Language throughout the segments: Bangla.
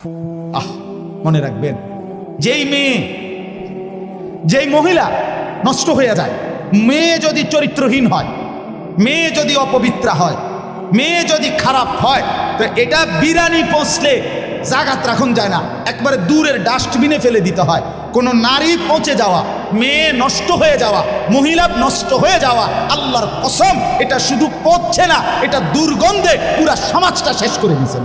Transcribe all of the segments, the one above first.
আহ, মনে রাখবেন, যেই মেয়ে, যেই মহিলা নষ্ট হয়ে যায়, মেয়ে যদি চরিত্রহীন হয়, মেয়ে যদি অপবিত্রা হয়, মেয়ে যদি খারাপ হয়, তো এটা বিরানি পৌঁছলে জাগাত রাখুন যায় না। একবারে দূরের ডাস্টবিনে ফেলে দিতে হয়। কোনো নারী পৌঁছে যাওয়া, মেয়ে নষ্ট হয়ে যাওয়া, মহিলা নষ্ট হয়ে যাওয়া, আল্লাহর কসম, এটা শুধু পচছে না, এটা দুর্গন্ধে পুরা সমাজটা শেষ করে দিয়েছে।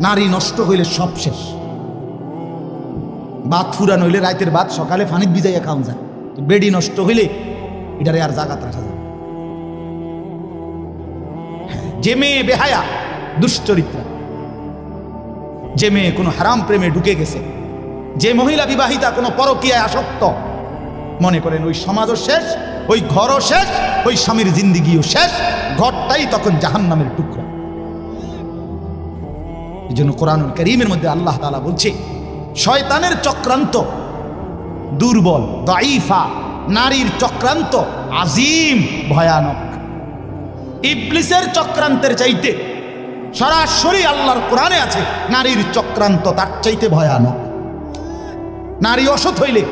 নারী নষ্ট হইলে সব শেষ। বাত ফুরান হইলে রাতের বাদ সকালে ফানিত ভিজাইয়া খাওয়া যায়। বেডি নষ্ট হইলে এটারে আর জাগাত রাখা যায় যে মেয়ে বেহায়া, দুশ্চরিত্রা। যে মেয়ে কোনো হারাম প্রেমে ঢুকে গেছে। যে মহিলা বিবাহিতা কোনো পরকীয়ায় আসক্ত, মনে করেন ওই সমাজও শেষ, ওই ঘরও শেষ, ওই স্বামীর জিন্দিগিও শেষ, ঘরটাই তখন জাহান্নামের টুকরা। এই জন্য কোরআনুল করিমের মধ্যে আল্লাহ তালা বলছে, শয়তানের চক্রান্ত দুর্বল দাইফা নারীর চক্রান্ত আজিম, ভয়ানক। ইবলিসের চক্রান্তের চাইতে সরাসরি আল্লাহর কোরআনে আছে, নারীর চক্রান্ত তার চাইতে ভয়ানক। নারী অসৎ হইলে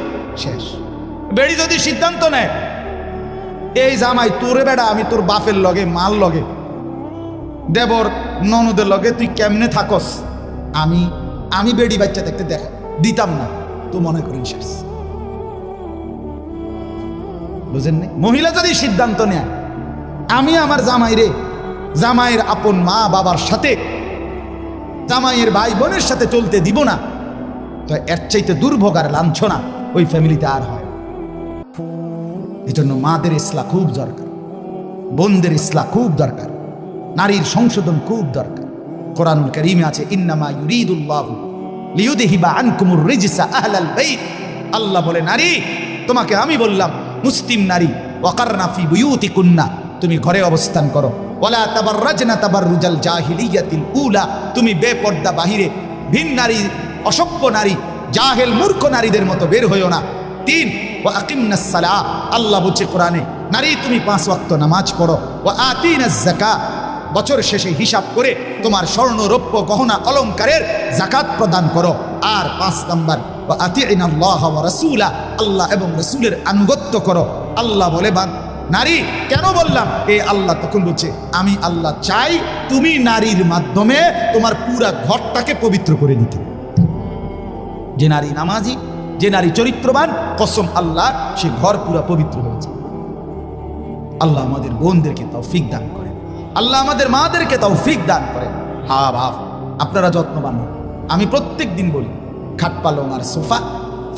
শেষ। বেড়ি যদি সিদ্ধান্ত নেয়, এই জামাই তোরে বেড়া, আমি তোর বাপের লগে মাল লগে দেবর, ননদের লগে তুই কেমনে থাকস? আমি আমি বেড়ি বাচ্চা দেখতে দেখ, দিতাম না। তো মনে করি শেষ বুঝেন? মহিলা যদি সিদ্ধান্ত নেয়, আমি আমার জামাইরে জামাইয়ের আপন মা বাবার সাথে, জামাইয়ের ভাই বোনের সাথে চলতে দিব না, তো এর চাইতে দুর্ভোগ আর লাঞ্ছনা ওই ফ্যামিলিতে আর হয় এই জন্য মাদের ইসলা খুব দরকার, বোনদের ইসলা খুব দরকার। নারীর সংশোধন খুব দরকার। কোরআনুল করিমে আছে, ইন্নামা ইউরিদুল্লাহ লিউদহিবা আনকুমুর রিজসা আহলাল বাইত। আল্লাহ বলে, নারী, তোমাকে আমি বললাম, মুসলিম নারী, ওয়াকারনা ফি বুয়ুতিকুন্না, তুমি ঘরে অবস্থান করো। ওয়ালা তাবাররাজনা তাবাররুজাল জাহিলিয়াতিল উলা, তুমি বেপর্দা বাহিরে, ভিন নারী, অসভ্য নারী, জাহেল মূর্খ নারীদের মতো বের হইও না। তিন ও আকিমনাস সালাহ, আল্লাহ বলছে কোরআনে, নারী, তুমি পাঁচ ওয়াক্ত নামাজ পড়ো। ও আতিনাজ জাকা বছর শেষে হিসাব করে তোমার স্বর্ণ রৌপ্য গহনা অলংকারের জাকাত প্রদান করো। আর পাঁচ নাম্বার আল্লাহ এবং রসুলের আনুগত্য করো। আল্লাহ বলে, বান, নারী, কেন বললাম? এ আল্লাহ তখন বলছে, আমি আল্লাহ চাই তুমি নারীর মাধ্যমে তোমার পুরা ঘরটাকে পবিত্র করে দিতে। যে নারী নামাজি, যে নারী চরিত্রবান, কসম আল্লাহ, সে ঘর পুরা পবিত্র হয়েছে। আল্লাহ আমাদের বোনদেরকে তৌফিক দান করেন আল্লাহ আমাদের মাদেরকে তাও তৌফিক দান করেন হা, ভাব, আপনারা যত্নবান। আমি প্রত্যেক দিন বলি খাটপালং আর সোফা,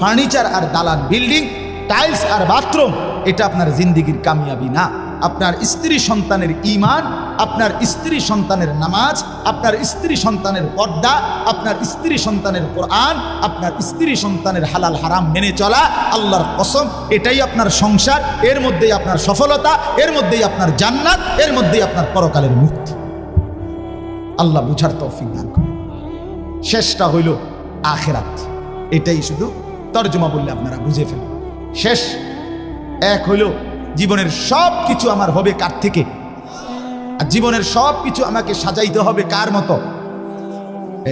ফার্নিচার আর দালান, বিল্ডিং, টাইলস আর বাথরুম, এটা আপনার জিন্দিগির কামিয়াবি না আপনার স্ত্রী সন্তানের ইমান আপনার স্ত্রী সন্তানের নামাজ, আপনার স্ত্রী সন্তানের পর্দা, আপনার স্ত্রী সন্তানের কোরআন, আপনার স্ত্রী সন্তানের হালাল হারাম মেনে চলা, আল্লাহর কসম, এটাই আপনার সংসার, এর মধ্যেই আপনার সফলতা, এর মধ্যেই আপনার জান্নাত, এর মধ্যেই আপনার পরকালের মুক্তি। আল্লাহ বুঝার তৌফিক দান করে শেষটা হইল আখেরাত। এটাই শুধু তর্জমা বললে আপনারা বুঝে ফেলেন। শেষ, এক হইল, জীবনের সব কিছু আমার হবে কার থেকে? আর জীবনের সব কিছু আমাকে সাজাইতে হবে কার মতো?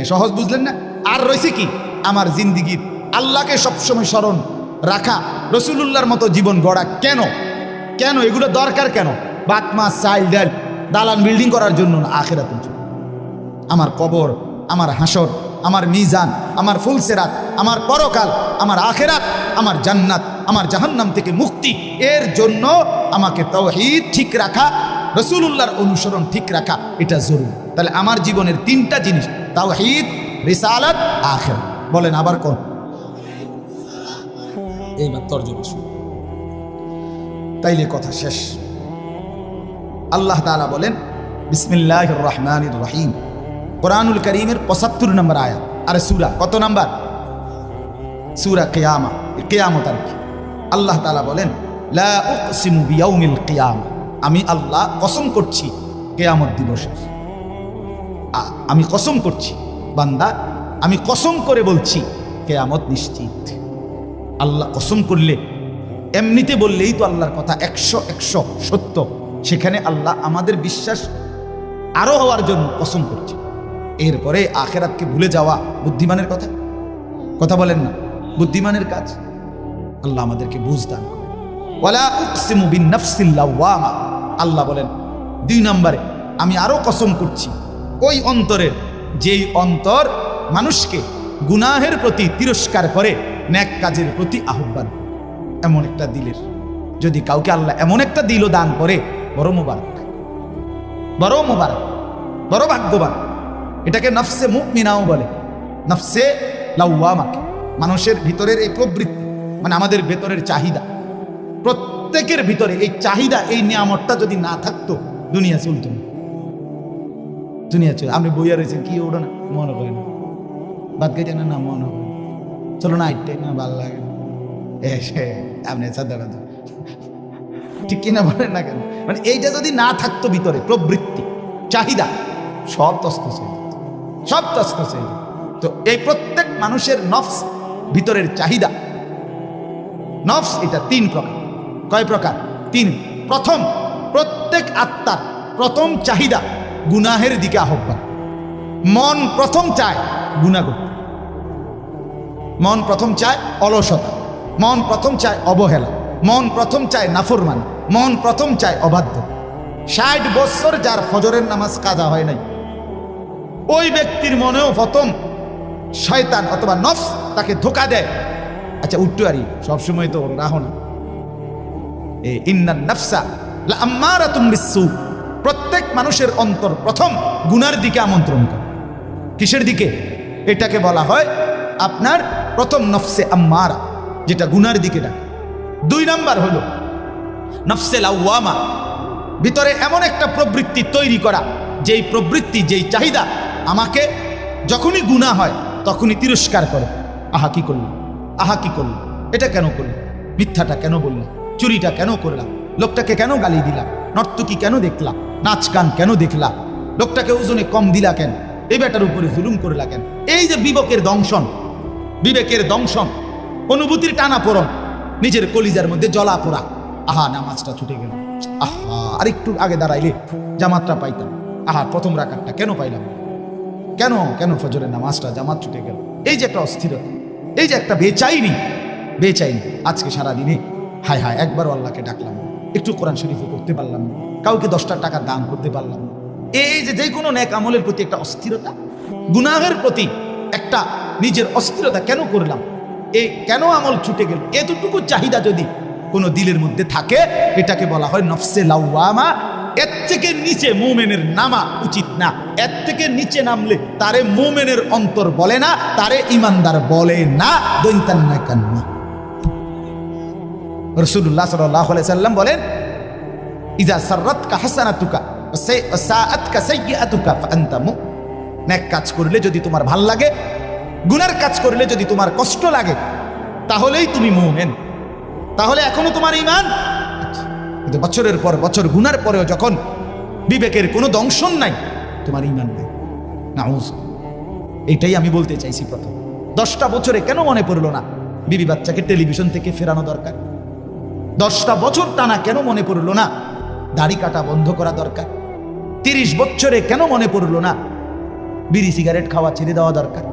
সহজ বুঝলেন না? আর রয়েছে কি? আমার জিন্দিগির আল্লাহকে সবসময় স্মরণ রাখা, রসুলুল্লাহর মতো জীবন গড়া কেন? কেন? এগুলো দরকার কেন? বাত মাছ চাইল, ডাল, দালান বিল্ডিং করার জন্য না, আখেরাতের জন্য? আমার কবর, আমার হাসর, আমার মিজান, আমার ফুলসেরাত, আমার পরকাল, আমার আখেরাত, আমার জান্নাত, আমার জাহান্নাম থেকে মুক্তি, এর জন্য আমাকে তৌহিদ ঠিক রাখা রসুলুল্লাহর অনুসরণ ঠিক রাখা, এটা জরুরি। তাহলে আমার জীবনের তিনটা জিনিস, তাওহিদ, রিসালাত আখের বলেন আবার কোন? এইবার তাইলে কথা শেষ। আল্লাহ তালা বলেন বিসমিল্লাহ রহমান রহিম। কোরআনুল করিমের পঁচাত্তর নম্বর আয়াত। আরে সুরা, কত নম্বর? সুরা কেয়ামা, কেয়ামত আর কি। আল্লাহ তালা বলেন, লা উকসিমু বিয়াউমিল কিয়ামা। আমি আল্লাহ কসম করছি কেয়ামত দিবসে। আমি কসম করছি, বান্দা, আমি কসম করে বলছি, কেয়ামত নিশ্চিত। আল্লাহ কসম করলে, এমনিতে বললেই তো আল্লাহর কথা একশো একশো সত্য। সেখানে আল্লাহ আমাদের বিশ্বাস আরও হওয়ার জন্য কসম করছে। এরপরে আখেরাতকে ভুলে যাওয়া বুদ্ধিমানের কথা? কথা বলেন না, বুদ্ধিমানের কাজ? আল্লাহ আমাদেরকে বুঝ দান করেন। ওয়ালা উকসিমু বিন আল্লাহ বলেন, দুই নম্বরে, আমি আরও কসম করছি, ওই অন্তরের যেই অন্তর মানুষকে গুনাহের প্রতি তিরস্কার করে, ন্যাক কাজের প্রতি আহ্বান। এমন একটা দিলের। যদি কাউকে আল্লাহ এমন একটা দিলও দান করে, বড় মোবারক। বড় মোবারক, বড় ভাগ্যবান। এটাকে নফসে মুখ মিনাও বলে। নফসে লাউয়ামাকে মানুষের ভিতরের এই প্রবৃত্তি মানে আমাদের ভেতরের চাহিদা। প্রত্যেকের ভিতরে এই চাহিদা, এই নিয়ামতটা যদি না থাকতো, দুনিয়া চলতো না। দুনিয়া চল আপনি বইয়া রয়েছেন, কি ওটা না? মনে করে না। বাদ গেছে না না, মনে হয় চলো না আইটাই না ভালো লাগে। এসে আপনি সাদা ঠিক কিনা বলেন না কেন? মানে এইটা যদি না থাকতো ভিতরে, প্রবৃত্তি, চাহিদা, সব যেত। সব যেত। তো এই প্রত্যেক মানুষের নফস ভিতরের চাহিদা। নফস এটা তিন প্রকার। কয় প্রকার? তিন, প্রথম, প্রত্যেক আত্মার প্রথম চাহিদা গুনাহের দিকে আহ্বান। মন প্রথম চায় গুণা করতে। মন প্রথম চায় অলসতা। মন প্রথম চায় অবহেলা। মন প্রথম চায় নাফরমান। মন প্রথম চায় অবাধ্য। ষাট বছর যার ফজরের নামাজ কাজা হয় নাই, ওই ব্যক্তির মনেও প্রথম শয়তান অথবা নফস তাকে ধোকা দেয়। আচ্ছা উঠতে আরি, সবসময় তো রাহো না। ইন্নান নফসা আম্মারাতুম বিসু প্রত্যেক মানুষের অন্তর প্রথম গুনার দিকে আমন্ত্রণ করে। কিসের দিকে? এটাকে বলা হয় আপনার প্রথম নফসে আম্মারা, যেটা গুনার দিকে ডাকে। দুই নাম্বার হলো নফসে লাউয়ামা ভিতরে এমন একটা প্রবৃত্তি তৈরি করা, যেই প্রবৃত্তি, যেই চাহিদা আমাকে যখনই গুণা হয়, তখনই তিরস্কার করে। আহা, কি করল? আহা, কি করল? এটা কেন করল? মিথ্যাটা কেন বললাম চুরিটা কেন করলাম? লোকটাকে কেন গালি দিলাম? নর্তকী কেন দেখলাম? নাচ গান কেন দেখলাম? লোকটাকে ওজনে কম দিলা কেন? এই বেটার উপরে জুলুম করলা কেন? এই যে বিবেকের দংশন বিবেকের দংশন, অনুভূতির টানা পড়ন নিজের কলিজার মধ্যে জলা পোড়া। আহা, নামাজটা ছুটে গেল। আহা, আর একটু আগে দাঁড়াইলে জামাতটা পাইতাম। আহা, প্রথম রাখারটা কেন পাইলাম? কেন কেন ফজরের নামাজটা জামাত ছুটে গেল? এই যে একটা অস্থিরতা, এই যে একটা বেচাইনি বেচাইনি। আজকে সারা দিনে হায় হায়, একবারও আল্লাহকে ডাকলাম। একটু কোরআন শরীফও করতে পারলাম না। কাউকে দশটা টাকা দান করতে পারলাম এই যে যে কোনো ন্যাক আমলের প্রতি একটা অস্থিরতা, গুনাহের প্রতি একটা নিজের অস্থিরতা কেন করলাম? এই কেন আমল ছুটে গেল? এতটুকু চাহিদা যদি কোনো দিলের মধ্যে থাকে, এটাকে বলা হয় নফসে লাউয়ামা এর থেকে নিচে মোমেনের নামা উচিত না। এর থেকে নিচে নামলে তারে মোমেনের অন্তর বলে না, তারে ইমানদার বলে না। দৈন্তান্না কান্না রসুল্লাহ সাল্লাহ সাল্লাম বলেন ইজা সাররাত কা কাজ করলে যদি তোমার ভালো লাগে, গুনার কাজ করলে যদি তোমার কষ্ট লাগে, তাহলেই তুমি মুমিন। তাহলে এখনও তোমার ইমান কিন্তু বছরের পর বছর, গুনার পরেও যখন বিবেকের কোনো দংশন নাই, তোমার ইমান নাই। নাউজ। এইটাই আমি বলতে চাইছি প্রথম। দশটা বছরে কেন মনে পড়ল না? বিবি বাচ্চাকে টেলিভিশন থেকে ফেরানো দরকার। দশটা বছর টানা কেন মনে পড়ল না? দাড়ি কাটা বন্ধ করা দরকার। তিরিশ বছরে কেন মনে পড়ল না? বিড়ি সিগারেট খাওয়া ছেড়ে দেওয়া দরকার।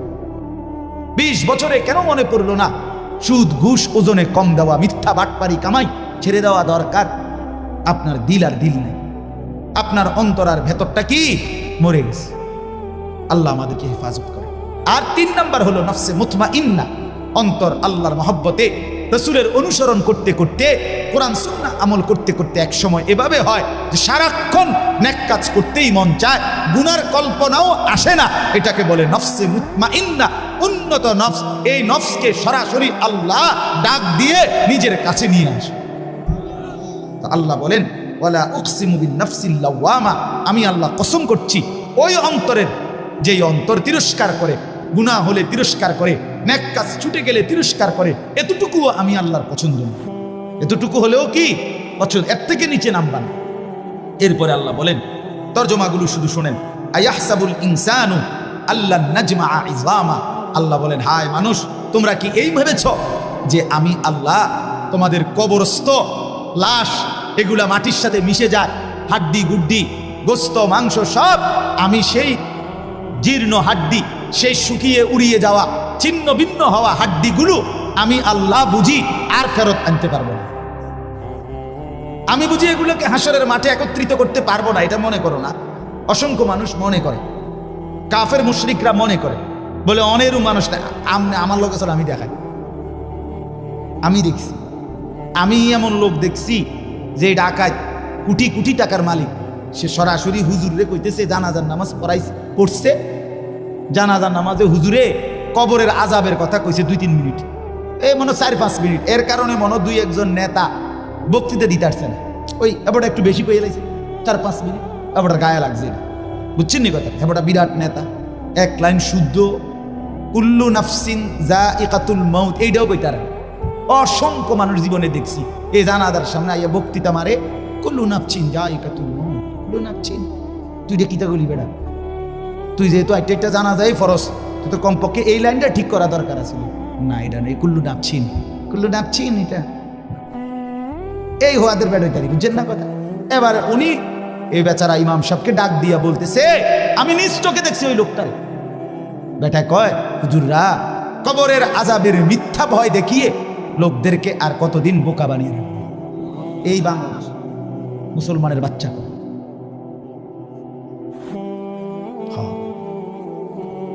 বিশ বছরে কেন মনে পড়ল না? সুদ, ঘুষ, ওজনে কম দেওয়া, মিথ্যা বাটপারি কামাই ছেড়ে দেওয়া দরকার। আপনার দিল আর দিল নেই। আপনার অন্তর আর ভেতরটা কি? মরে গেছে। আল্লাহ আমাদেরকে হেফাজত করে। আর তিন নাম্বার হলো নফসে মুথমা ইন্না অন্তর আল্লাহর মহব্বতে রসুলের অনুসরণ করতে করতে, কোরআন সুন্না আমল করতে করতে এক সময় এভাবে হয় যে সারাক্ষণ ন্যাক কাজ করতেই মন চায়, গুনার কল্পনাও আসে না। এটাকে বলে নফসে মুতমা ইন্না উন্নত নফস। এই নফসকে সরাসরি আল্লাহ ডাক দিয়ে নিজের কাছে নিয়ে আসে। আল্লাহ বলেন, ওয়ালা উকসিমু বিন নাফসিল আমি আল্লাহ কসম করছি, ওই অন্তরের যেই অন্তর তিরস্কার করে, গুনাহ হলে তিরস্কার করে নেক ছুটে গেলে তিরস্কার করে, এতটুকুও আমি আল্লাহর পছন্দ না। এতটুকু হলেও কি? পছন্দ এর থেকে নিচে নামবান। এরপরে আল্লাহ বলেন, তর্জমাগুলো শুধু শোনেন, আয়াহসাবুল ইনসানু আল্লাহ নাজমা ইজলামা আল্লাহ বলেন, হায় মানুষ, তোমরা কি এই ভেবেছ যে আমি আল্লাহ, তোমাদের কবরস্থ, লাশ, এগুলা মাটির সাথে মিশে যায়, হাড্ডি গুড্ডি, গোস্ত, মাংস সব আমি সেই জীর্ণ হাড্ডি সেই শুকিয়ে উড়িয়ে যাওয়া, ছিন্ন ভিন্ন হওয়া হাড্ডিগুলো আমি আল্লাহ বুঝি আর ফেরত আনতে পারব না। আমি বুঝি এগুলোকে হাসরের মাঠে একত্রিত করতে পারব না, এটা মনে করো না। অসংখ্য মানুষ মনে করে। কাফের মুশরিকরা মনে করে। বলে অনেরও মানুষ না আমার লোক আসলে আমি দেখাই। আমি দেখছি। আমি এমন লোক দেখছি যে ডাকায় কোটি কোটি টাকার মালিক। সে সরাসরি হুজুরে কইতেছে, জানাজার নামাজ পড়াইছে, পড়ছে জানাজার নামাজে হুজুরে কবরের আজাবের কথা কইছে দুই তিন মিনিট। এই মনে চার পাঁচ মিনিট। এর কারণে মনে দুই একজন নেতা বক্তৃতা দিতে আসছে না। ওই এবার একটু বেশি কয়ে লাইছে। চার পাঁচ মিনিট। এবার গায়ে লাগছে না। বুঝছেন নি কথা? এবার বিরাট নেতা। এক লাইন শুদ্ধ। কুল্লু নাফসিন যা ইকাতুল মৌত এইটাও কইতার। অসংখ্য মানুষ জীবনে দেখছি। এই জানাদার সামনে আইয়া বক্তৃতা মারে। কুল্লু নাফছিন যা ইকাতুল মৌত কুল্লু নাফছিন তুই রে কিতা গলি বেড়া? তুই যেহেতু একটা একটা জানা যায় ফরস তুই তো কমপক্ষে এই লাইনটা ঠিক করা দরকার আছে। না, এটা নেই কুল্লু নাপছিন কুল্লু নাপছিন এটা। এই হোয়াদের বেড হইতারি বুঝছেন না কথা। এবার উনি এই বেচারা ইমাম সাহেবকে ডাক দিয়া বলতেছে, আমি নিজ চোখে দেখছি ওই লোকটারে। বেটা কয়, হুজুররা, কবরের আজাবের মিথ্যা ভয় দেখিয়ে লোকদেরকে আর কতদিন বোকা বানিয়ে রাখবে? এই বাংলাদেশ, মুসলমানের বাচ্চা।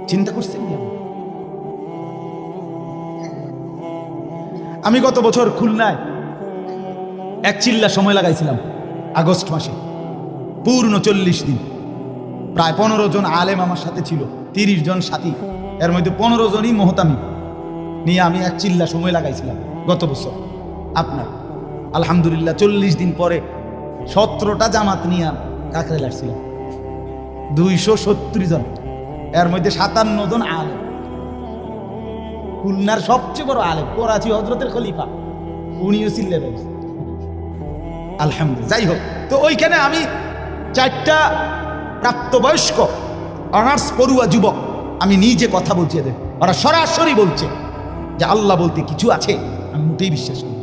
চিন্তা করছেন আমি গত বছর খুলনায় এক চিল্লা সময় লাগাইছিলাম, আগস্ট মাসে। পূর্ণ চল্লিশ দিন। প্রায় পনেরো জন আলেম আমার সাথে ছিল, তিরিশ জন সাথী। এর মধ্যে পনেরো জনই মহতামি। নিয়ে আমি এক চিল্লা সময় লাগাইছিলাম গত বছর। আপনার, আলহামদুলিল্লাহ, চল্লিশ দিন পরে সতেরোটা জামাত নিয়ে কাকরে লাগছিলাম দুইশো সত্তর জন। এর মধ্যে সাতান্ন জন আলেম। খুলনার সবচেয়ে বড় আলেম, করাচি হজরতের খলিফা। উনিও রয়েছে আলহামদুলিল্লাহ, যাই হোক। তো ওইখানে আমি চারটা প্রাপ্তবয়স্ক, অনার্স পড়ুয়া যুবক, আমি নিজে কথা বলছি এদের। ওরা সরাসরি বলছে যে আল্লাহ বলতে কিছু আছে, আমি মোটেই বিশ্বাস করি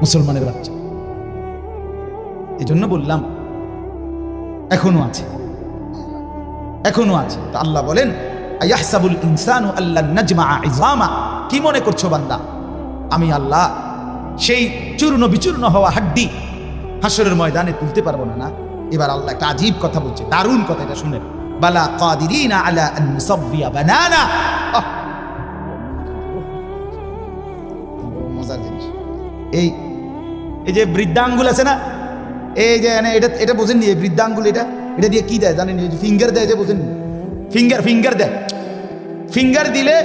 মুসলমানের বাচ্চা। এই জন্য বললাম, এখনও আছে। এখনও আছে। তা আল্লাহ বলেন, আয়াহসাবুল ইনসানু আল্লাহ নাজমা ইজামা? কি মনে করছ বান্দা? আমি আল্লাহ সেই চূর্ণ বিচূর্ণ হওয়া হাড্ডি হাসরের ময়দানে তুলতে পারব না না। এবার আল্লাহ একটা আজীব কথা বলছে, দারুণ কথা এটা শুনে বালা কাদিরিনা আলা আন নুসাব্বিয়া বানানা! মজার জিনিস। এই এই যে বৃদ্ধাঙ্গুল আছে না? এই যে এটা এটা বোঝেননি, এই বৃদ্ধাঙ্গুল এটা? এটা দিয়ে কি দেয় জানেন? ফিঙ্গার দেয় যে বোঝেননি ফিঙ্গার ফিঙ্গার দেয়। ফিঙ্গার দিলে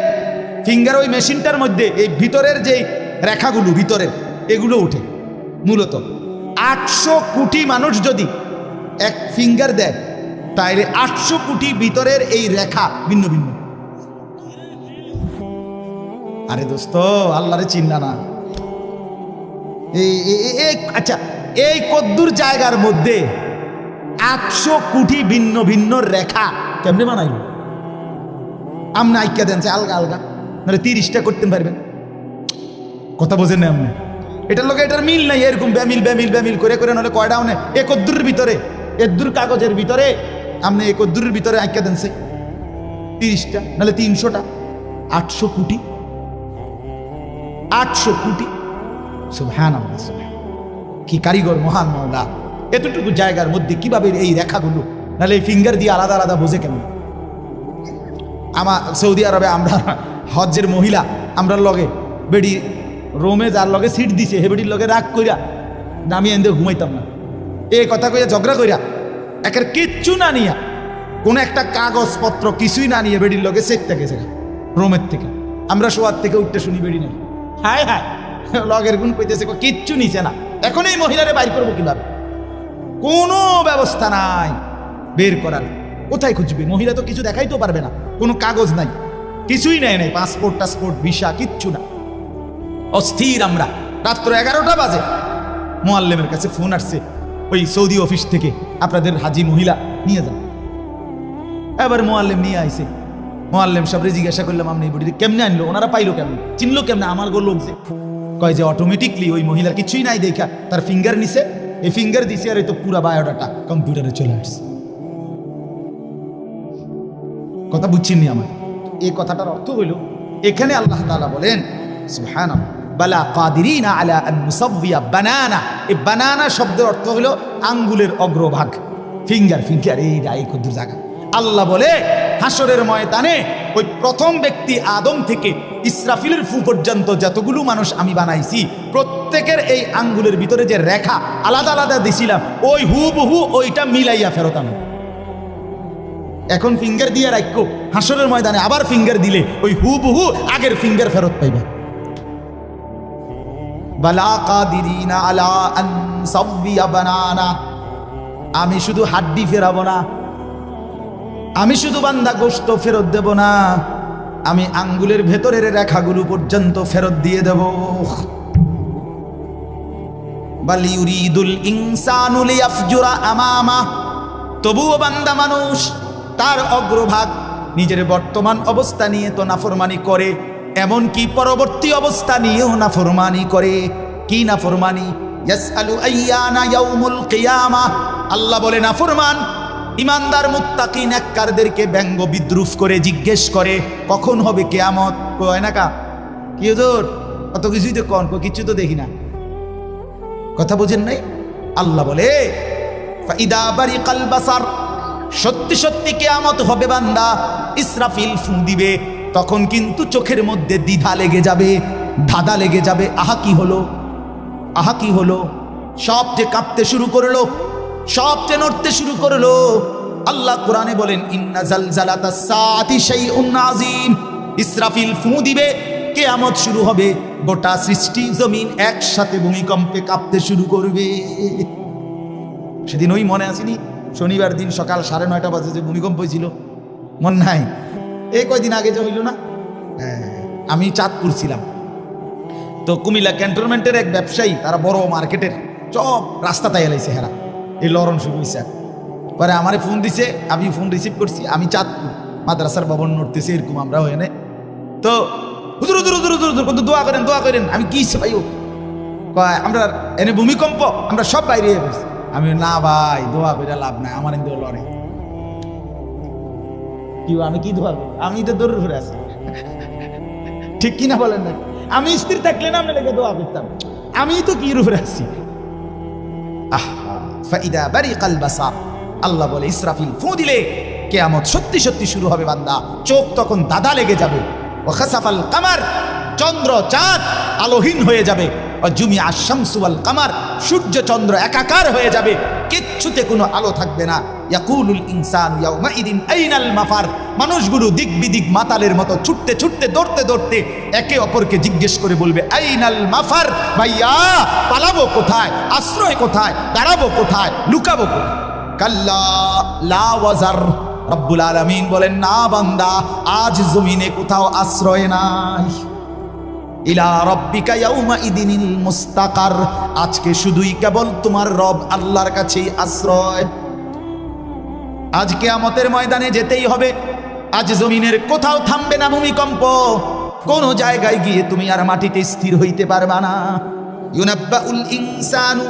ফিঙ্গার ওই মেশিনটার মধ্যে এই ভিতরের যে রেখাগুলো ভিতরের এগুলো উঠে, মূলত। আটশো কোটি মানুষ যদি এক ফিঙ্গার দেয়, তাইলে আটশো কোটি ভিতরের এই রেখা ভিন্ন ভিন্ন। আরে দোস্ত, আল্লাহরে চিন্তা না। এই আচ্ছা এই কদ্দুর জায়গার মধ্যে আটশো কোটি ভিন্ন ভিন্ন রেখা। কেমনি বানাইল আমনে আইকা দেন আলগা আলগা। নাহলে তিরিশটা করতে পারবেন। কথা বোঝেন না আপনি এটার লোকে এটার মিল নাই, এরকম ব্যামিল ব্যামিল ব্যামিল করে করে নাহলে কয়টা মানে একদ্দুরের ভিতরে এদ্দুর কাগজের ভিতরে। আপনি একদ্দুরের ভিতরে আইকা দেন সে। তিরিশটা, নাহলে তিনশোটা। আটশো কোটি। আটশো কোটি। সুবহান। কি কারিগর, মহান মাওলা। এতটুকু জায়গার মধ্যে কীভাবে এই রেখাগুলো? নাহলে এই ফিঙ্গার দিয়ে আলাদা আলাদা বোঝে কেন আমার সৌদি আরবে আমরা হজ্জের মহিলা আমরা লগে বেডি রোমে যার লগে সিট দিছে হে বেডির লগে রাগ কইরা নামিয়ে এনে ঘুমাইতাম না। এই কথা কইয়া ঝগড়া কইরা একের কিচ্ছু না নিয়া কোনো একটা কাগজপত্র কিছুই না নিয়ে বেডির লগে সেটতে গেছে রোমের থেকে। আমরা শোয়ার থেকে উঠতে শুনি বেডি না হায় হায় লগের গুণ কইতেছে কই, কিচ্ছু নিছে না। এখন এই মহিলারে বাইর করব কীভাবে? কোনো ব্যবস্থা নাই। বের করার। কোথায় খুঁজবে? মহিলা তো কিছু দেখাইতেও পারবে না। কোনো কাগজ নাই। কিছুই নেয় নাই। পাসপোর্ট, টাসপোর্ট, ভিসা, কিচ্ছু না। অস্থির আমরা। রাত্র এগারোটা বাজে। মোয়াল্লেমের কাছে ফোন আসছে। ওই সৌদি অফিস থেকে আপনাদের হাজি মহিলা নিয়ে যান। এবার মোয়াল্লেম নিয়ে আইছে। মোয়াল্লেম সাহেবরে জিজ্ঞাসা করলাম, আপনি বুড়ি কেমনে আনলো? ওনারা পাইলো কেমন? চিনলো কেমনে? আমার গো লোক যে। কয় যে অটোমেটিকলি ওই মহিলার কিছুই নাই দেখা। তার ফিঙ্গার নিছে এই ফিঙ্গার দিছি আর তো পুরা বায়োডাটা কম্পিউটারে চলে আসছে। কথা বুঝছেননি আমার এই কথাটার অর্থ হইল, এখানে আল্লাহ তাআলা বলেন, সুবহানাল্লাহ, বালা কাদিরিনা আলা নুসাব্বিয়া বানানা। এই বানানা শব্দের অর্থ হলো আঙ্গুলের অগ্রভাগ। ফিঙ্গার ফিঙ্গার এই রায় ক্ষুদ্র জায়গা আল্লাহ বলে হাসরের ময়দানে ওই প্রথম ব্যক্তি আদম থেকে ইসরাফিলের ফু পর্যন্ত যতগুলো মানুষ আমি বানাইছি, প্রত্যেকের এই আঙ্গুলের ভিতরে যে রেখা আলাদা আলাদা দিছিলাম, ওই হু বহু ওইটা মিলাইয়া ফেরত আমি এখন ফিঙ্গার দিয়ে রাখো হাসরের ময়দানে আবার ফিঙ্গার দিলে ওই হু বহু আগের ফিঙ্গার ফেরত পাইবা। আমি শুধু হাড্ডি ফেরাবো না আমি শুধু বান্দা গোস্ত ফেরত দেব না, আমি আঙ্গুলের ভেতরের রেখাগুলো পর্যন্ত ফেরত দিয়ে দেব। তবুও বান্দা মানুষ, তার অগ্রভাগ নিজের বর্তমান অবস্থা নিয়ে তো নাফরমানি করে, এমনকি পরবর্তী অবস্থা নিয়েও নাফরমানি করে। কি নাফরমানি? আল্লাহ বলে, নাফরমান ইমানদার মুত্তাকি নেককারদেরকে ব্যঙ্গ বিদ্রুপ করে জিজ্ঞেস করে, কখন হবে কেয়ামত? কয় না কা? কি হুজুর? অত কিছুই তো কন কিছু তো দেখি না। কথা বুঝেন নাই? আল্লাহ বলে ফাইদা বারিকাল বাসার, সত্যি সত্যি কেয়ামত হবে বান্দা, ইসরাফিল ফু দিবে, তখন কিন্তু চোখের মধ্যে দ্বিধা লেগে যাবে, ধাঁধা লেগে যাবে। আহা কি হলো? আহা কি হলো? সব যে কাঁপতে শুরু করল সব যে উঠতে শুরু করল। আল্লাহ কোরআনে বলেন ইন্না জালজালাতা শাইউন ইসরাফিল ফু দিবে কেয়ামত শুরু হবে। গোটা সৃষ্টি জমিন একসাথে ভূমিকম্পে কাঁপতে শুরু করবে। সেদিন ওই মনে আসেনি শনিবার দিন সকাল সাড়ে নয়টা বাজে যে ভূমিকম্প হয়েছিল? মন নাই। এই কয়দিন আগে যে হইল না? হ্যাঁ, আমি চাঁদপুর ছিলাম। তো কুমিল্লা ক্যান্টনমেন্টের এক ব্যবসায়ী তারা বড় মার্কেটের সব রাস্তা তাই এলাইছে হেরা। এই লরণ হয়েছে পরে আমারে ফোন দিছে আমি ফোন রিসিভ করছি, আমি চাঁদপুর, মাদ্রাসার ভবন নড়তেছে, এরকম আমরা হয়ে তো হুজুর হুজুর হুজুর হুজুর হুজুর দোয়া করেন দোয়া করেন। আমি কি ভাই কয়, আমরা এনে ভূমিকম্প, আমরা সব বাইরে আমি না ভাই, দোয়া করে লাভ নাই, আমার কিন্তু লড়ে। কি আমি কি দোয়া আমি তো দৌড় ঘুরে আছি। ঠিক কিনা বলেন না আমি স্থির থাকলে না আমি দোয়া করতাম। আমি তো কি রূপে আছি? আহা ফাইদা বারি আল্লাহ বলে, ইসরাফিল, ফু দিলে কেয়ামত সত্যি সত্যি শুরু হবে বান্দা। চোখ তখন দাদা লেগে যাবে। ও খাসাফাল কামার, চন্দ্র, চাঁদ আলোহীন হয়ে যাবে। ও জুমি আশামসুয়াল কামার, সূর্য, চন্দ্র একাকার হয়ে যাবে। কিচ্ছুতে কোনো আলো থাকবে না। ইয়াকুলুল ইনসান ইয়াউমাইদিন আইনাল মাফার। মানুষগুলো দিক বিদিক মাতালের মতো ছুটতে ছুটতে, দৌড়তে দৌড়তে একে অপরকে জিজ্ঞেস করে বলবে, আইনাল মাফার ভাইয়া, পালাবো কোথায়? আশ্রয় কোথায়? দাঁড়াবো কোথায়? লুকাবো কোথায়? কাল্লা লা ওয়াজার। রব্বুল আলামিন বলেন, না বান্দা, আজ জমিনে কোথাও আশ্রয় নাই। ইলা রব্বিকা ইয়াউমা ইদিনিল মুস্তাকার। আজকে শুধুই কেবল তোমার রব আল্লাহর কাছেই আশ্রয়। আজ আমতের ময়দানে যেতেই হবে। আজ জমিনের কোথাও থামবে না ভূমিকম্প। কোন জায়গায় গিয়ে তুমি আর মাটিতে স্থির হইতে পারবা না। ইউনাব্বাউল ইনসানু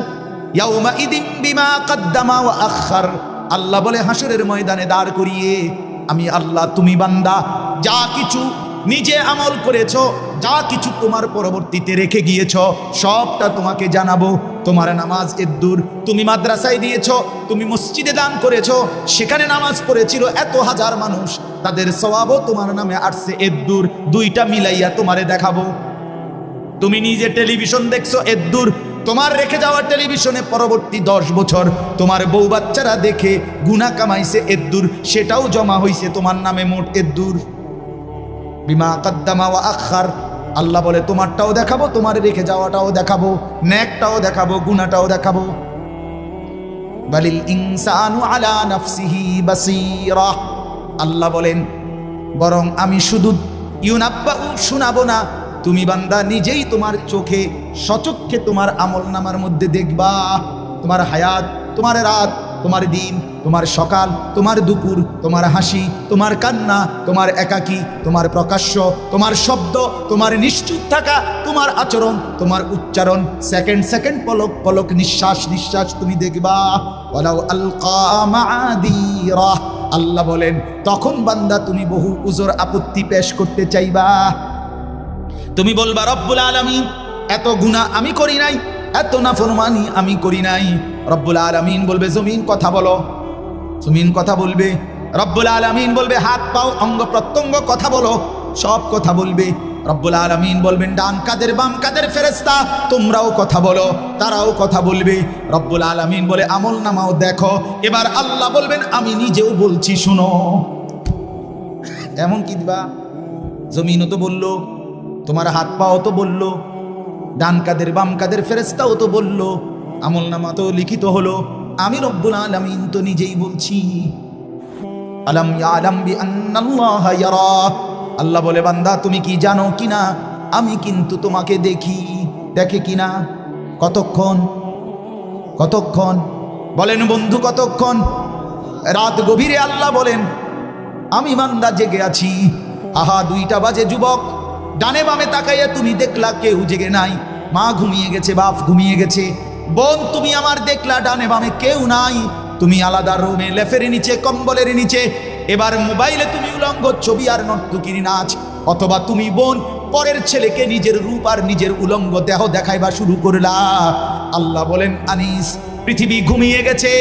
ইয়াউমা ইদিন বিমা কদ্দামা ওয়া আখার আল্লাহ বলে হাসরের ময়দানে দাঁড় করিয়ে আমি আল্লাহ তুমি বান্দা। যা কিছু নিজে আমল করেছ, যা কিছু তোমার পরবর্তীতে রেখে গিয়েছ, সবটা তোমাকে জানাব। তোমার নামাজ এদ্দুর তুমি মাদ্রাসায় দিয়েছ, তুমি মসজিদে দান করেছ, সেখানে নামাজ পড়েছিল এত হাজার মানুষ, তাদের স্বভাবও তোমার নামে আসছে এদ্দুর দুইটা মিলাইয়া তোমারে দেখাবো। তুমি নিজে টেলিভিশন দেখছ এদ্দুর তোমার রেখে যাওয়া টেলিভিশনে পরবর্তী দশ বছর, তোমার বউ বাচ্চারা দেখে গুনা কামাইছে এদ্দুর সেটাও জমা হইছে তোমার নামে মোট এদ্দুর বিমা কাদ্দামা ওয়া আখার আল্লাহ বলে, তোমারটাও দেখাবো, তোমার রেখে যাওয়াটাও দেখাবো, ন্যাকটাও দেখাবো গুনাটাও দেখাবো। বালিল ইনসানু আলা নাফসিহি বাসীরা। আল্লাহ বলেন, বরং আমি শুধু ইউনাব্বা শোনাবো না, তুমি বান্দা নিজেই তোমার চোখে সচক্ষে তোমার আমল নামার মধ্যে দেখবা। তোমার হায়াত, তোমার রাত তোমার দিন, তোমার সকাল, তোমার দুপুর, তোমার হাসি, তোমার কান্না, তোমার একাকী, তোমার প্রকাশ্য, তোমার শব্দ, তোমার নিশ্চুপ থাকা, তোমার আচরণ, তোমার উচ্চারণ। সেকেন্ড সেকেন্ড পলক পলক, নিঃশ্বাস নিঃশ্বাস তুমি দেখবা। মাআদিরা। আল্লাহ বলেন, তখন বান্দা তুমি বহু উজোর আপত্তি পেশ করতে চাইবা। তুমি বলবা, রব্বুল আলামিন, এত গুনাহ আমি করি নাই। এত না নাফরমানি আমি করি নাই। রব্বুল আলামিন বলবে, জমিন কথা বলো। জমিন কথা বলবে। রব্বুল আলামিন বলবে, হাত পাও, অঙ্গ প্রত্যঙ্গ কথা বলো। সব কথা বলবে। রব্বুল আলামিন বলবেন, ডান কাদের বাম কাদের ফেরেস্তা তোমরাও কথা বলো। তারাও কথা বলবে। রব্বুল আলামিন বলে, আমল নামাও দেখো। এবার আল্লাহ বলবেন, আমি নিজেও বলছি, শুনো। এমন কি দিবা? জমিনও তো বলল, তোমার হাত পাও তো বলল। ডান কাদের বাম কাদের ফেরেস্তাও তো বলল, আমল নামা তো লিখিত হলো। আমি রব্বুল আলমিন তো নিজেই বলছি। আলাম ইয়ালাম বি আন্নাল্লাহ ইয়ারা। আল্লাহ বলে, বান্দা, তুমি কি জানো কিনা? আমি কিন্তু তোমাকে দেখি। দেখে কিনা? কতক্ষণ? কতক্ষণ? বলেন বন্ধু, কতক্ষণ? রাত গভীরে আল্লাহ বলেন, আমি মান্দা জেগে আছি। আহা, দুইটা বাজে, যুবক। ডানে বামে তাকাইয়া তুমি দেখলা কেউ জেগে নাই। মা ঘুমিয়ে গেছে, বাপ ঘুমিয়ে গেছে। বোন, তুমি আমার দেখলা ডানে বামে কেউ নাই। তুমি আলাদা রুমে, লেফের নিচে, কম্বলের নিচে। এবার মোবাইলে তুমি উলঙ্গ ছবি আর নর্তকির নাচ। অথবা তুমি বোন, পরের ছেলেকে নিজের রূপ আর নিজের উলঙ্গ দেহ দেখাইবা শুরু করলা। আল্লাহ বলেন, আনিস, পৃথিবী ঘুমিয়ে গেছে।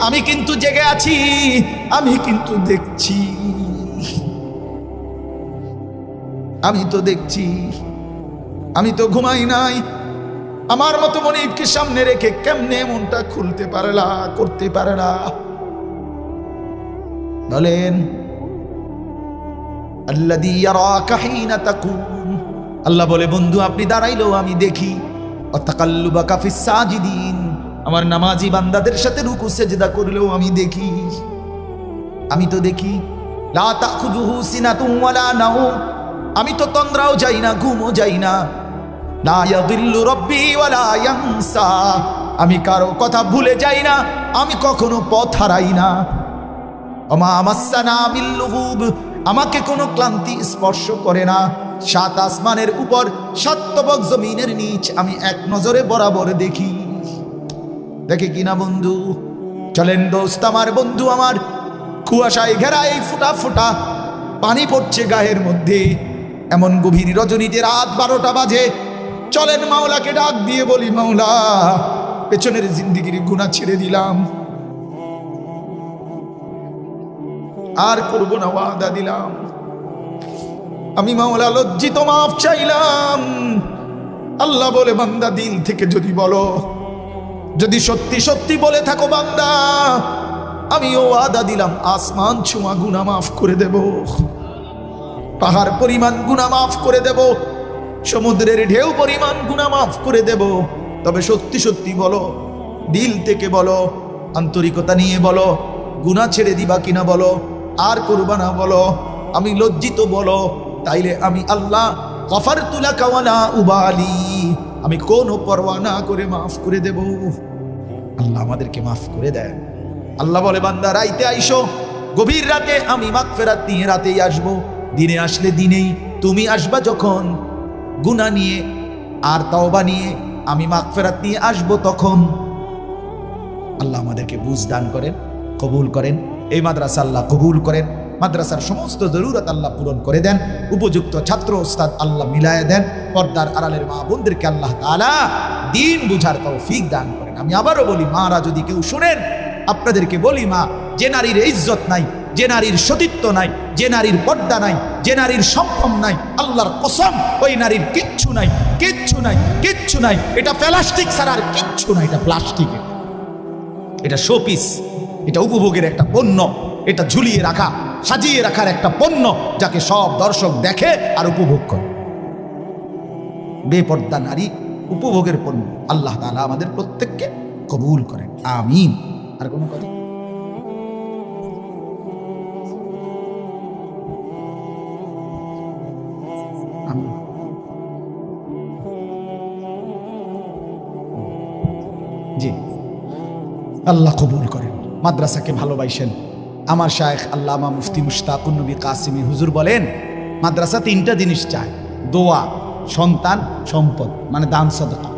আমি কিন্তু জেগে আছি, আমি কিন্তু দেখছি। আমি তো দেখছি, আমি তো ঘুমাই নাই। আমার মতো মনিবকে সামনে রেখে কেমনে মনটা খুলতে পারলা করতে পারলা বলেন আল্লাহ বলে, বন্ধু, আপনি দাঁড়াইলেও আমি দেখি। আমার নামাজি বান্দাদের সাথে রুকু, সেজদা করলেও আমি দেখি। আমি তো দেখি, লা তাখুযুহু সিনাতুন ওয়ালা নাওম। আমি তো তন্দ্রাও যাই না, ঘুমও যাই না। ইয়ানসা। আমি কারও কথা ভুলে যাই না, আমি কখনো পথ হারাই না। অমা আমাকে কোনো ক্লান্তি স্পর্শ করে না। সাত আসমানের উপর সাতবক জমিনের নিচ আমি এক নজরে বরাবর দেখি। দেখে কিনা বন্ধু? চলেন দোস্ত আমার বন্ধু আমার। কুয়াশায় ঘেরা এই ফুটা ফুটা, পানি পড়ছে গায়ের মধ্যে। এমন গভীর রজনীতে রাত বারোটা বাজে। চলেন মাওলাকে ডাক দিয়ে বলি, মাওলা, পেছনের জিন্দিগির গুণা ছেড়ে দিলাম। আর করব না ওয়াদা দিলাম। আমি মাওলা লজ্জিত, মাফ চাইলাম। আল্লাহ বলে, বান্দা, দিল থেকে যদি বলো, যদি সত্যি সত্যি বলে থাকো, বান্দা, আমিও ওয়াদা দিলাম, আসমান ছোঁয়া গুনা মাফ করে দেব। পাহাড় পরিমাণ গুনা মাফ করে দেব, সমুদ্রের ঢেউ পরিমাণ গুনা মাফ করে দেব। তবে সত্যি সত্যি বলো, দিল থেকে বলো, আন্তরিকতা নিয়ে বলো গুনা ছেড়ে দিবা কিনা বলো, আর করবা না বলো, আমি লজ্জিত বলো, তাইলে আমি আল্লাহ কফার তুলা কাওয়ানা উবালি, আমি কোনো পরোয়া না করে মাফ করে দেব। আল্লাহ আমাদেরকে মাফ করে দেন। আল্লাহ বলে, বান্দা, রাইতে আইসো, গভীর রাতে আমি মাগ ফেরাত নিয়ে রাতেই আসব। দিনে আসলে দিনেই তুমি আসবা যখন। গুণা নিয়ে আর তওবা নিয়ে আমি মাগ ফেরাত নিয়ে আসব তখন। আল্লাহ আমাদেরকে বুঝ দান করেন, কবুল করেন, এই মাদ্রাসা আল্লাহ কবুল করেন। মাদ্রাসার সমস্ত জরুরত আল্লাহ পূরণ করে দেন, উপযুক্ত ছাত্র ওস্তাদ আল্লাহ মিলায় দেন, পর্দার আড়ালের মা বোনদেরকে আল্লাহ তাআলা দিন বুঝার তৌফিক দান করেন। আমি আবারও বলি, মারা যদি কেউ শুনেন, আপনাদেরকে বলি, মা, যে নারীর ইজ্জত নাই যে নারীর সতীত্ব নাই, যে নারীর পর্দা নাই, যে নারীর সম্ভব নাই, আল্লাহর কসম ওই নারীর কিচ্ছু নাই কিচ্ছু নাই কিচ্ছু নাই। এটা প্লাস্টিক ছাড়া আর কিচ্ছু নাই, এটা প্লাস্টিকের এটা শোপিস, এটা উপভোগের একটা পণ্য, এটা ঝুলিয়ে রাখা, সাজিয়ে রাখার একটা পণ্য যাকে সব দর্শক দেখে আর উপভোগ করে। বেপর্দা নারী উপভোগের পণ্য, আল্লাহ তাআলা আমাদের প্রত্যেককে কবুল করেন, আমিন। আর কোনো কথা? আল্লাহ কবুল করেন। মাদ্রাসাকে ভালোবাসেন। আমার শায়েখ আল্লামা মুফতি মুশতাকুন নবী কাসিমি হুজুর বলেন, মাদ্রাসা তিনটা জিনিস চায়, দোয়া, সন্তান, সম্পদ মানে দান, সদকা।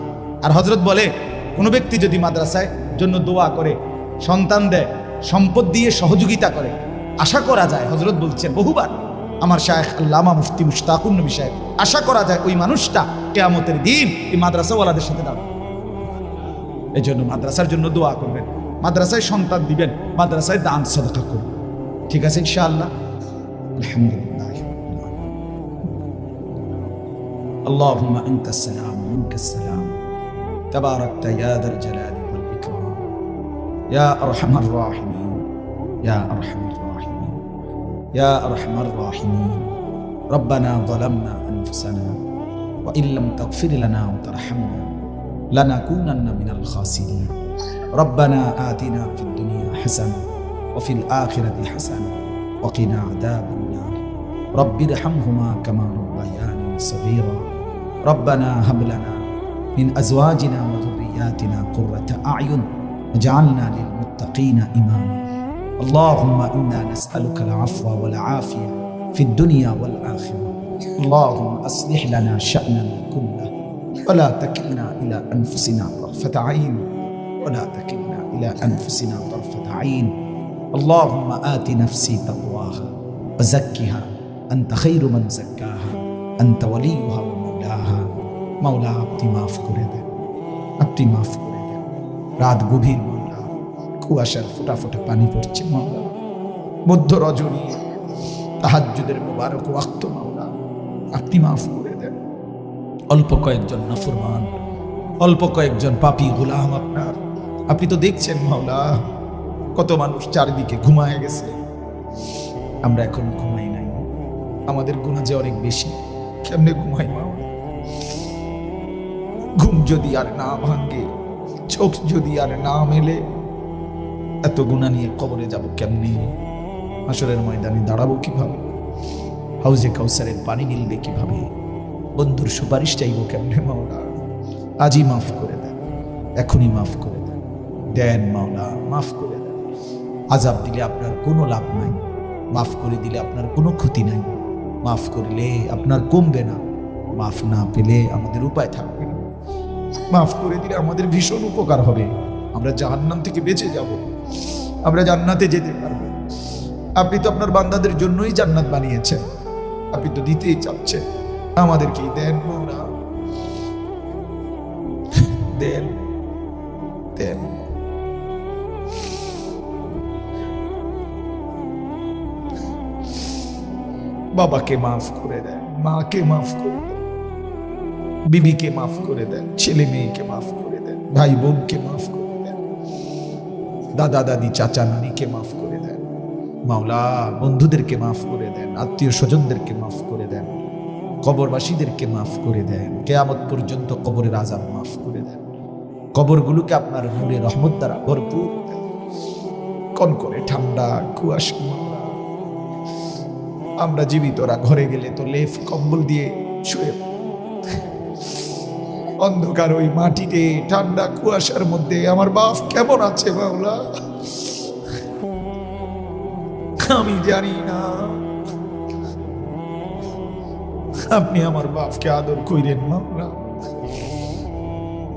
আর হজরত বলে, কোনো ব্যক্তি যদি মাদ্রাসায় জন্য দোয়া করে, সন্তান দেয়, সম্পদ দিয়ে সহযোগিতা করে, আশা করা যায় হজরত বলছেন বহুবার, আমার শায়েখ আল্লামা মুফতি মুশতাকুন নবী সাহেব, আশা করা যায় ওই মানুষটা কেয়ামতের দিন এই মাদ্রাসাওয়ালাদের সাথে দাঁড়াবে। এই জন্য মাদ্রাসার জন্য দোয়া করবেন মাদ্রাসায় সন্তান দিবেন মাদ্রাসায় দান সদকা করবেন ঠিক আছে ইনশাআল্লাহ আলহামদুলিল্লাহ اللهم انت السلام ومنك السلام تباركت يا ذا الجلال والاكرام يا ارحم الراحمين يا ارحم الراحمين يا ارحم الراحمين ربنا ظلمنا انفسنا وان لم تغفر لنا وترحمنا لنكونن من الخاسرين. ربنا آتنا في الدنيا حسنة وفي الآخرة حسنة وقنا عذاب النار. رب ارحمهما كما ربياني صغيرا. ربنا هب لنا من أزواجنا وذرياتنا قرة أعين واجعلنا للمتقين إماما. اللهم إنا نسألك العفو والعافية في الدنيا والآخرة. اللهم أصلح لنا شأننا كله. ولا تكلنا إلى أنفسنا طرفة عين ولا تكلنا إلى أنفسنا طرفة عين اللهم آت نفسي تقواها وزكها أنت خير من زكاها أنت وليها ومولاها مولا আপনি মাফ করে দেন আপনি মাফ করে দেন রাত গভীর মাওলা কুয়াশার ফোটা ফোটা পানি পড়ছে মাওলা মধ্য রজনী তাহাজ্জুদের মুবারক ওয়াক্ত মাওলা আপনি মাফ করে দেন অল্প কয়েকজন নাফরমান, অল্প কয়েকজন পাপী গোলাম আপনার। আপনি তো দেখছেন মাওলা, কত মানুষ চারিদিকে ঘুমায় গেছে। আমরা এখনও ঘুমাই নাই। আমাদের গুণা যে অনেক বেশি, কেমনে ঘুমাই মা ঘুম যদি আর না ভাঙ্গে চোখ যদি আর না মেলে, এত গুণা নিয়ে কবরে যাব কেমনে? আসরের ময়দানে দাঁড়াবো কীভাবে? হাউজে কাউসারের পানি মিলবে কীভাবে? বন্ধুর সুপারিশ চাইব কেমনে, মাওলা? আজই মাফ করে দেন, এখনই মাফ করে দেন। দেন, মাওলা, মাফ করে দেন। আজাব দিলে আপনার কোনো লাভ নাই, মাফ করে দিলে আপনার কোনো ক্ষতি নাই। মাফ করলে আপনার কমবে না, মাফ না পেলে আমাদের উপায় থাকবে না। মাফ করে দিলে আমাদের ভীষণ উপকার হবে। আমরা জাহান্নাম থেকে বেঁচে যাব। আমরা জান্নাতে যেতে পারব। আপনি তো আপনার বান্দাদের জন্যই জান্নাত বানিয়েছেন। আপনি তো দিতেই চাচ্ছেন। আমাদেরকে দেন। মৌলা দেন। দেন। বাবাকে মাফ করে দেন, মাকে মাফ করে দেন, বিবিকে মাফ করে দেন, ছেলে মেয়েকে মাফ করে দেন, ভাই বোনকে মাফ করে দেন, দাদা, দাদি, চাচা, নানিকে মাফ করে দেন, মাওলা বন্ধুদেরকে মাফ করে দেন, আত্মীয় স্বজনদেরকে মাফ করে দেন। কবরবাসীদেরকে মাফ করে দেন। কেয়ামত পর্যন্ত কবরের আজাব মাফ করে দেন। কবরগুলোকে আপনার নূরে রহমত দ্বারা ভরপুর কন করে ঠান্ডা কুয়াশা। আমরা জীবিতরা ঘরে গেলে তো লেফ কম্বল দিয়ে শুয়ে অন্ধকার ওই মাটিতে ঠান্ডা কুয়াশার মধ্যে আমার বাপ কেমন আছে বাউলা আমি জানি না। আপনি আমার বাপকে আদর কইরেন, মাওলা।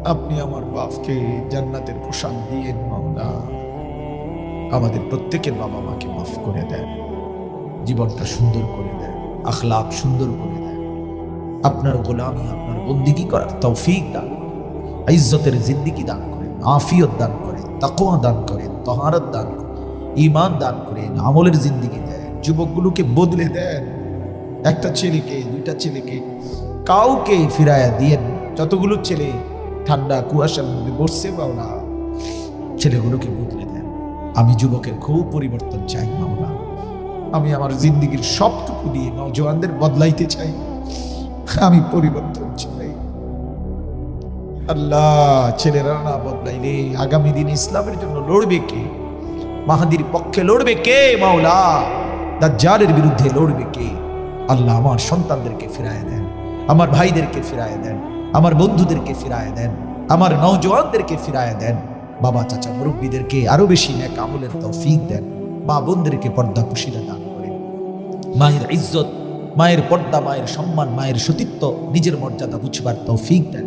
আপনি আমার বাপকে জান্নাতের পোশাক দিয়েন, মাওলা। আমাদের প্রত্যেকের বাবা মাকে মাফ করে দেন। জীবনটা সুন্দর করে দেন আখলাক সুন্দর করে দেন। আপনার গোলামি, আপনার বন্দিগি করার তৌফিক দান ইজ্জতের জিন্দিগি দান করেন, আফিয়ত দান করেন তাকোয়া দান করেন, তহারত দান করেন ইমান দান করেন, আমলের জিন্দিগি দেন, যুবকগুলোকে বদলে দেন। একটা ছেলেকে, দুইটা ছেলেকে কাউকে ফিরায়া দিয়েন যতগুলো ছেলে ঠান্ডা কুয়াশার মধ্যে বসছে বাউলা ছেলেগুলোকে বদলে দেন। আমি যুবকের খুব পরিবর্তন চাই মাওলা। আমি আমার জিন্দিগির সবটুকু দিয়ে নজওয়ানদের বদলাইতে চাই। আমি পরিবর্তন চাই। আল্লাহ, ছেলেরা না বদলাইলে আগামী দিন ইসলামের জন্য লড়বে কে? মাহাদির পক্ষে লড়বে কে মাওলা? দাজ্জালের বিরুদ্ধে লড়বে কে? আল্লাহ আমার সন্তানদেরকে ফিরায় দেন, আমার ভাইদেরকে ফিরায় দেন, আমার বন্ধুদেরকে ফিরায় দেন, আমার নওজোয়ানদেরকে ফিরায় দেন। বাবা, চাচা, মুরব্বীদেরকে আরও বেশি এক আমলের তৌফিক দেন। মা বোনদেরকে পর্দা খুশিরা দান করেন। মায়ের ইজ্জত, মায়ের পর্দা, মায়ের সম্মান, মায়ের সতীত্ব নিজের মর্যাদা বুঝবার তৌফিক দেন।